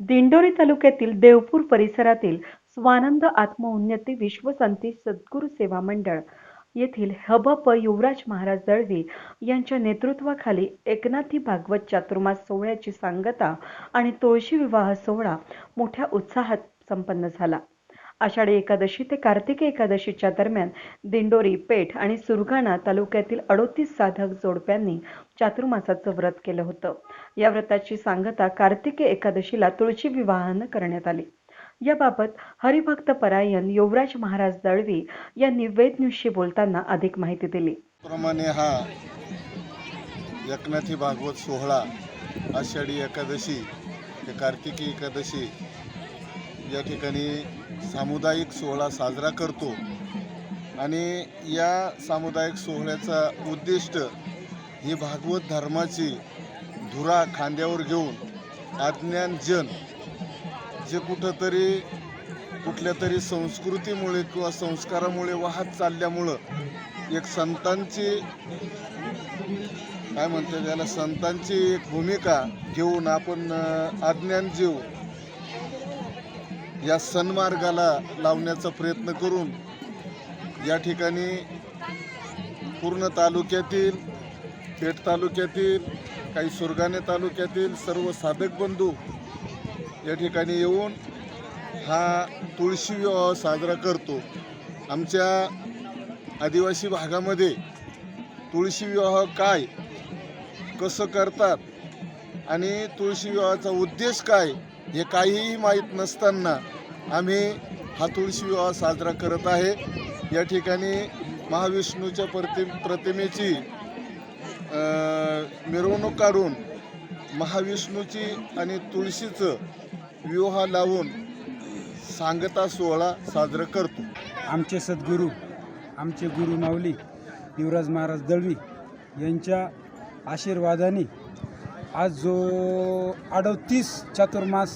दिंडोरी तालुक्यातील देवपूर परिसरातील स्वानंद आत्मउन्नती विश्वसंती सद्गुरू सेवा मंडळ येथील हबप युवराज महाराज दळवी यांच्या नेतृत्वाखाली एकनाथी भागवत चातुर्मास सोहळ्याची सांगता आणि तुळशी विवाह सोहळा मोठ्या उत्साहात संपन्न झाला. आषाढी एकादशी ते कार्तिकी एकादशीच्या दरम्यान दिंडोरी पेठ आणि सुरगाणा तालुक्यातील अडोतीस साधक जोडप्यांनी चातुर्मासाचं व्रत केलं होतं. या व्रताची सांगता कार्तिकी एकादशीला तुळशी विवाहानं करण्यात आली. याबाबत हरिभक्त परायण युवराज महाराज दळवी यांनी वेद न्यूजशी बोलताना अधिक माहिती दिली. प्रमाणे हा एकनाथी भागवत सोहळा आषाढी एकादशी ते कार्तिकी एकादशी या ठिकाणी सामुदायिक सोहळा साजरा करतो. आणि या सामुदायिक सोहळ्याचा उद्दिष्ट ही भागवत धर्माची धुरा खांद्यावर घेऊन अज्ञान जन जे कुठंतरी कुठल्या तरी संस्कृतीमुळे किंवा संस्कारामुळे वाहत चालल्यामुळं एक संतांची काय म्हणतात त्याला संतांची एक भूमिका घेऊन आपण अज्ञान जीव या सन्मार्गाला लावण्याचा प्रयत्न करून या ठिकाणी पूर्ण तालुक्यातील पेठ तालुक्यातील काही सुरगाणे तालुक्यातील सर्व साधक बंधू या ठिकाणी येऊन हा तुळशी विवाह साजरा करतो. आमच्या आदिवासी भागामध्ये तुळशी विवाह काय कसं करतात आणि तुळशी विवाहाचा उद्देश काय हे काहीही माहीत नसताना आम्ही हा तुळशी विवाह साजरा करत आहे. या ठिकाणी महाविष्णूच्या प्रति प्रतिमेची मिरवणूक काढून महाविष्णूची आणि तुळशीचं विवाह लावून सांगता सोहळा साजरा करतो. आमचे सद्गुरू आमचे गुरु माऊली युवराज महाराज दळवी यांच्या आशीर्वादाने आज जो अडतीस चातुर्मास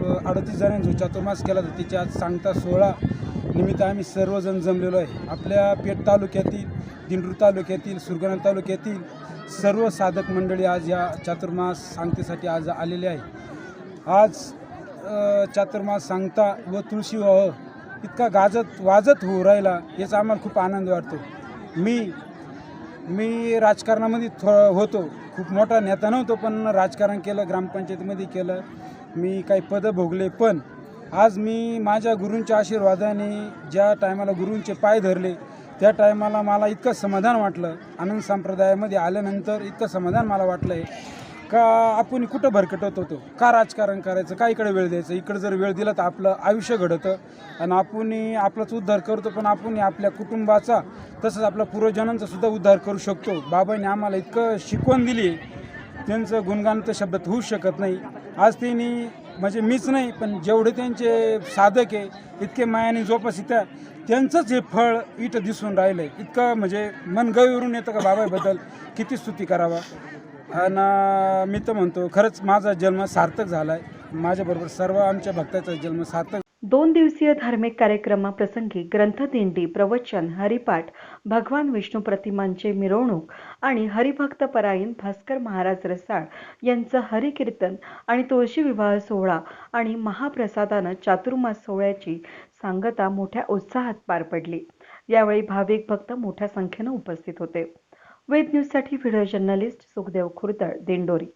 अडतीस जणांनी जो चातुर्मास केला तर तिच्या आज सांगता सोहळा निमित्त आम्ही सर्वजण जमलेलो आहे. आपल्या पेठ तालुक्यातील दिंडूर तालुक्यातील सुरगणा तालुक्यातील सर्व साधक मंडळी आज या चातुर्मास सांगतेसाठी आज आलेले आहे. आज चातुर्मास सांगता व तुळशी वाह इतका गाजत वाजत होऊ राहिला याचा आम्हाला खूप आनंद वाटतो. मी मी राजकारणामध्ये थो होतो. खूप मोठा नेता नव्हतो पण राजकारण केलं ग्रामपंचायतीमध्ये केलं. मी काही पदं भोगले पण आज मी माझ्या गुरूंच्या आशीर्वादाने ज्या टायमाला गुरूंचे पाय धरले त्या टायमाला मला इतकं समाधान वाटलं. आनंद संप्रदायामध्ये आल्यानंतर इतकं समाधान मला वाटलं आहे का आपण कुठं भरकटत होतो? का राजकारण करायचं? का इकडे वेळ द्यायचं? इकडे जर वेळ दिला तर आपलं आयुष्य घडतं. आणि आपण आपलाच उद्धार करतो पण आपण आपल्या कुटुंबाचा तसंच आपल्या पूर्वजनांचा सुद्धा उद्धार करू शकतो. बाबांनी आम्हाला इतकं शिकवण दिली आहे. त्यांचं गुणगान तर शब्दात होऊ शकत नाही. आज त्यांनी म्हणजे मीच नाही पण जेवढे त्यांचे साधक आहे इतके मायाने जोपासित्या त्यांचंच हे फळ इथं दिसून राहिलं आहे इतकं म्हणजे मन गैरून येतं का बाबाबद्दल? किती स्तुती करावा? आणि मी तर म्हणतो खरंच माझा जन्म सार्थक झाला आहे माझ्याबरोबर सर्व आमच्या भक्ताचा जन्म सार्थक दोन दिवसीय धार्मिक कार्यक्रमाप्रसंगी ग्रंथदिंडी प्रवचन हरिपाठ भगवान विष्णू प्रतिमांचे मिरवणूक आणि हरिभक्त परायण भास्कर महाराज रसाळ यांचं हरिकीर्तन आणि तुळशी विवाह सोहळा आणि महाप्रसादानं चातुर्मास सोहळ्याची सांगता मोठ्या उत्साहात पार पडली. यावेळी भाविक भक्त मोठ्या संख्येनं उपस्थित होते. वेद न्यूजसाठी व्हिडिओ जर्नलिस्ट सुखदेव खुर्दळ दिंडोरी.